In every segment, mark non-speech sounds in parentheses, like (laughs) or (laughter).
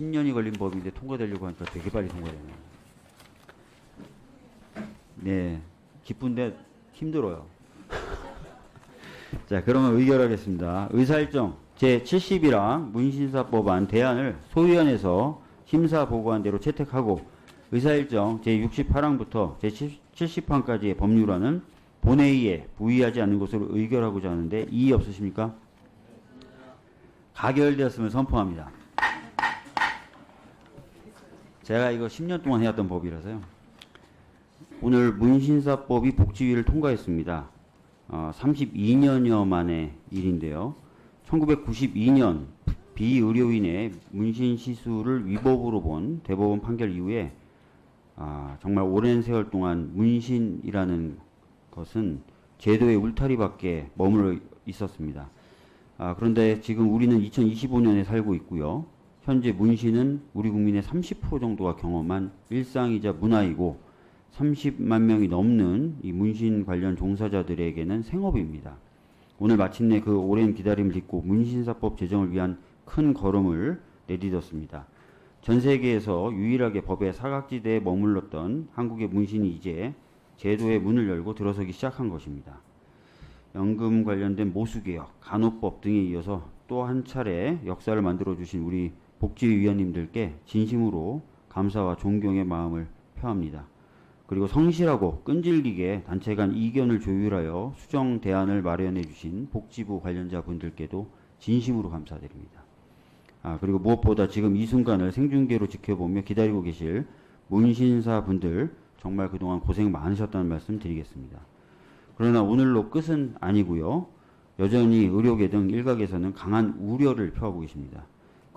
10년이 걸린 법인데 통과되려고 하니까 되게 빨리 통과되네요. 네, 기쁜데 힘들어요. (laughs) 자, 그러면 의결하겠습니다. 의사일정 제70이랑 문신사법안 대안을 소위원회에서 심사 보고한 대로 채택하고 의사일정 제68항부터 제70항까지의 법률안은 본회의에 부의하지 않는 것으로 의결하고자 하는데 이의 없으십니까? 가결되었음을 선포합니다. 제가 이거 10년 동안 해왔던 법이라서요. 오늘 문신사법이 복지위를 통과했습니다. 어, 32년여 만의 일인데요. 1992년 비의료인의 문신 시술을 위법으로 본 대법원 판결 이후에 아, 정말 오랜 세월 동안 문신이라는 것은 제도의 울타리밖에 머물러 있었습니다. 아, 그런데 지금 우리는 2025년에 살고 있고요. 현재 문신은 우리 국민의 30% 정도가 경험한 일상이자 문화이고 30만 명이 넘는 이 문신 관련 종사자들에게는 생업입니다. 오늘 마침내 그 오랜 기다림을 딛고 문신사법 제정을 위한 큰 걸음을 내딛었습니다. 전 세계에서 유일하게 법의 사각지대에 머물렀던 한국의 문신이 이제 제도의 문을 열고 들어서기 시작한 것입니다. 연금 관련된 모수개혁, 간호법 등에 이어서 또 한 차례 역사를 만들어 주신 우리 복지위원님들께 진심으로 감사와 존경의 마음을 표합니다. 그리고 성실하고 끈질기게 단체 간 이견을 조율하여 수정 대안을 마련해 주신 복지부 관련자 분들께도 진심으로 감사드립니다. 아, 그리고 무엇보다 지금 이 순간을 생중계로 지켜보며 기다리고 계실 문신사 분들 정말 그동안 고생 많으셨다는 말씀 드리겠습니다. 그러나 오늘로 끝은 아니고요. 여전히 의료계 등 일각에서는 강한 우려를 표하고 계십니다.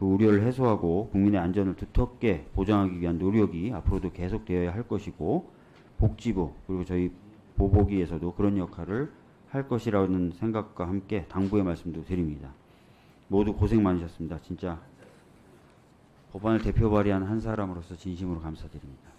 그 우려를 해소하고 국민의 안전을 두텁게 보장하기 위한 노력이 앞으로도 계속되어야 할 것이고 복지부 그리고 저희 보보기에서도 그런 역할을 할 것이라는 생각과 함께 당부의 말씀도 드립니다. 모두 고생 많으셨습니다. 진짜 법안을 대표 발의한 한 사람으로서 진심으로 감사드립니다.